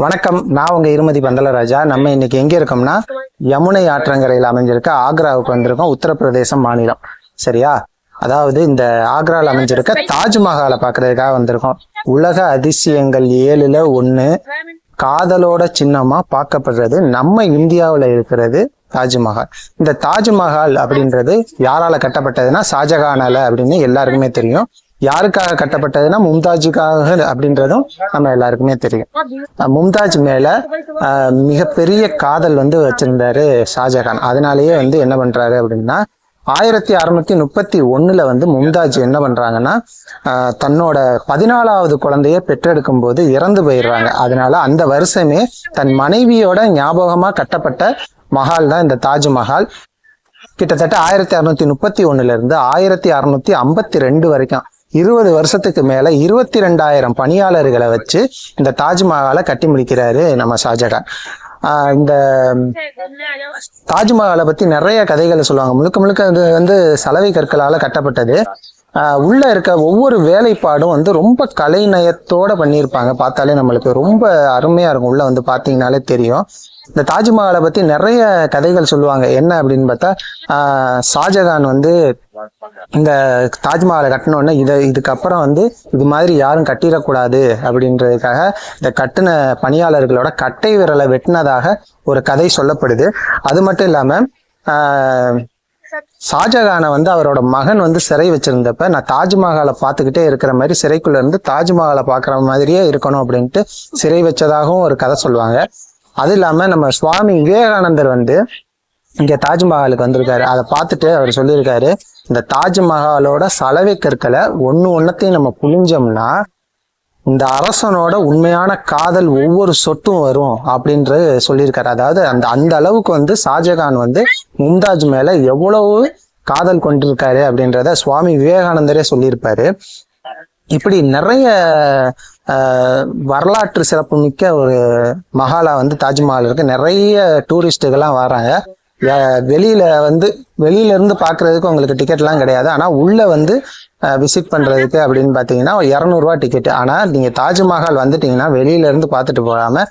வணக்கம். நான் உங்க இருமதி பந்தலராஜா. நம்ம இன்னைக்கு எங்க இருக்கோம்னா யமுனை ஆற்றங்கரையில் அமைஞ்சிருக்க ஆக்ராவுக்கு வந்திருக்கோம். உத்தரப்பிரதேசம் மாநிலம். சரியா? அதாவது இந்த ஆக்ராவில் அமைஞ்சிருக்க தாஜ்மஹாலை பார்க்கறதுக்காக வந்திருக்கோம். உலக அதிசயங்கள் ஏழுல ஒண்ணு. காதலோட சின்னமா பார்க்கப்படுறது நம்ம இந்தியாவில் இருக்கிறது தாஜ்மஹால். இந்த தாஜ்மஹால் அப்படின்றது யாரால கட்டப்பட்டதுன்னா ஷாஜகானால அப்படின்னு எல்லாருக்குமே தெரியும். யாருக்காக கட்டப்பட்டதுன்னா மும்தாஜுக்காக அப்படின்றதும் நம்ம எல்லாருக்குமே தெரியும். மும்தாஜ் மேல அஹ், மிகப்பெரிய காதல் வந்து வச்சிருந்தாரு ஷாஜகான். அதனாலேயே வந்து என்ன பண்றாரு அப்படின்னா ஆயிரத்தி அறுநூத்தி முப்பத்தி ஒண்ணுல வந்து மும்தாஜ் என்ன பண்றாங்கன்னா ஆஹ் தன்னோட பதினாலாவது குழந்தைய பெற்றெடுக்கும் போது இறந்து போயிடுறாங்க. அதனால அந்த வருஷமே தன் மனைவியோட ஞாபகமா கட்டப்பட்ட மஹால் தான் இந்த தாஜ்மஹால். கிட்டத்தட்ட ஆயிரத்தி அறுநூத்தி முப்பத்தி ஒண்ணுல இருந்து ஆயிரத்தி அறுநூத்தி ஐம்பத்தி ரெண்டு வரைக்கும் இருபது வருஷத்துக்கு மேல இருபத்தி ரெண்டாயிரம் பணியாளர்களை வச்சு இந்த தாஜ்மஹாலை கட்டி முடிக்கிறாரு நம்ம ஷாஜகான். ஆஹ் இந்த தாஜ்மஹாலை பத்தி நிறைய கதைகளை சொல்லுவாங்க. முழுக்க முழுக்க அது வந்து சலவை கற்களால கட்டப்பட்டது. ஆஹ் உள்ள இருக்க ஒவ்வொரு வேலைப்பாடும் வந்து ரொம்ப கலைநயத்தோட பண்ணியிருப்பாங்க. பார்த்தாலே நம்மளுக்கு ரொம்ப அருமையா இருக்கும். உள்ள வந்து பாத்தீங்கன்னாலே தெரியும். இந்த தாஜ்மஹாலை பத்தி நிறைய கதைகள் சொல்லுவாங்க. என்ன அப்படின்னு பார்த்தா ஷாஜகான் வந்து இந்த தாஜ்மஹாலை கட்டினோடனே இதை இதுக்கப்புறம் வந்து இது மாதிரி யாரும் கட்டிடக்கூடாது அப்படின்றதுக்காக இந்த கட்டின பணியாளர்களோட கட்டை விரலை வெட்டினதாக ஒரு கதை சொல்லப்படுது. அது மட்டும் இல்லாம ஆஹ், ஷாஜகானை வந்து அவரோட மகன் வந்து சிறை வச்சிருந்தப்ப நான் தாஜ்மஹாலை பார்த்துக்கிட்டே இருக்கிற மாதிரி சிறைக்குள்ள இருந்து தாஜ்மஹாலை பார்க்குற மாதிரியே இருக்கணும் அப்படின்ட்டு சிறை வச்சதாகவும் ஒரு கதை சொல்லுவாங்க. அது இல்லாம நம்ம சுவாமி விவேகானந்தர் வந்து இங்க தாஜ்மஹாலுக்கு வந்திருக்காரு. அதை பார்த்துட்டு அவர் சொல்லியிருக்காரு இந்த தாஜ்மஹாலோட சலவை கற்களை ஒண்ணு ஒன்றத்தையும் நம்ம புழிஞ்சோம்னா இந்த அரசனோட உண்மையான காதல் ஒவ்வொரு சொட்டும் வரும் அப்படின்றது சொல்லியிருக்காரு. அதாவது அந்த அந்த அளவுக்கு வந்து ஷாஜகான் வந்து மும்தாஜ் மேல எவ்வளவு காதல் கொண்டிருக்காரு அப்படின்றத சுவாமி விவேகானந்தரே சொல்லியிருப்பாரு. இப்படி நிறைய வரலாற்று சிறப்பு மிக்க ஒரு மஹாலா வந்து தாஜ்மஹால் இருக்கு. நிறைய டூரிஸ்டுகள்லாம் வராங்க. வெளியில வந்து வெளியில இருந்து பாக்குறதுக்கு உங்களுக்கு டிக்கெட்லாம் கிடையாது. ஆனா உள்ள வந்து விசிட் பண்றதுக்கு அப்படின்னு பாத்தீங்கன்னா இரநூறுவா டிக்கெட் ஆனா நீங்க தாஜ்மஹால் வந்துட்டீங்கன்னா வெளியில இருந்து பார்த்துட்டு போகாம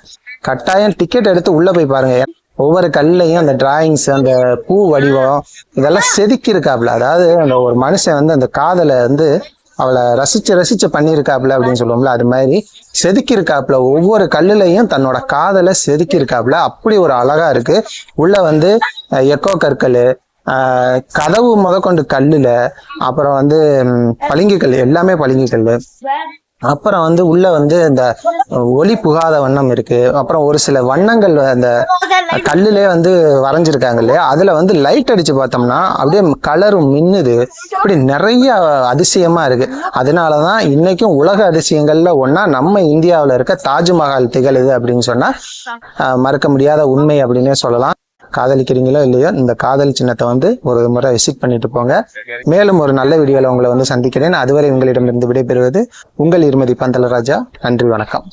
கட்டாயம் டிக்கெட் எடுத்து உள்ள போய் பாருங்க. ஒவ்வொரு கல்லையும் அந்த டிராயிங்ஸ் அந்த பூ வடிவம் இதெல்லாம் செதுக்கி இருக்காப்ல அதாவது அந்த ஒரு மனுஷன் வந்து அந்த காதலை வந்து அவளை ரசிச்சு ரசிச்சு பண்ணியிருக்காப்ல அப்படின்னு சொல்லுவோம்ல அது மாதிரி செதுக்கியிருக்காப்புல. ஒவ்வொரு கல்லுலையும் தன்னோட காதலை செதுக்கியிருக்காப்புல. அப்படி ஒரு அழகா இருக்கு. உள்ள வந்து எக்கோ கற்கள் ஆஹ், கதவு முதற்கொண்டு கல்லுல அப்புறம் வந்து பளிங்கு கல் எல்லாமே பளிங்கு கல் அப்புறம் வந்து உள்ள வந்து இந்த ஒளி புகாத வண்ணம் இருக்கு. அப்புறம் ஒரு சில வண்ணங்கள் அந்த கல்லுலே வந்து வரைஞ்சிருக்காங்க இல்லையா? அதுல வந்து லைட் அடிச்சு பார்த்தோம்னா அப்படியே கலரும் மின்னுது. இப்படி நிறைய அதிசயமா இருக்கு. அதனாலதான் இன்னைக்கும் உலக அதிசயங்கள்ல ஒன்னா நம்ம இந்தியாவில இருக்க தாஜ்மஹால் திகழுது அப்படின்னு சொன்னா மறக்க முடியாத உண்மை அப்படின்னே சொல்லலாம். காதலிக்கிறீங்களோ இல்லையோ இந்த காதல் சின்னத்தை வந்து ஒரு முறை விசிட் பண்ணிட்டு போங்க. மேலும் ஒரு நல்ல வீடியோல உங்களை வந்து சந்திக்கிறேன். அதுவரை உங்களிடமிருந்து விடைபெறுவது உங்கள் இருமதி பந்தலராஜா நன்றி வணக்கம்.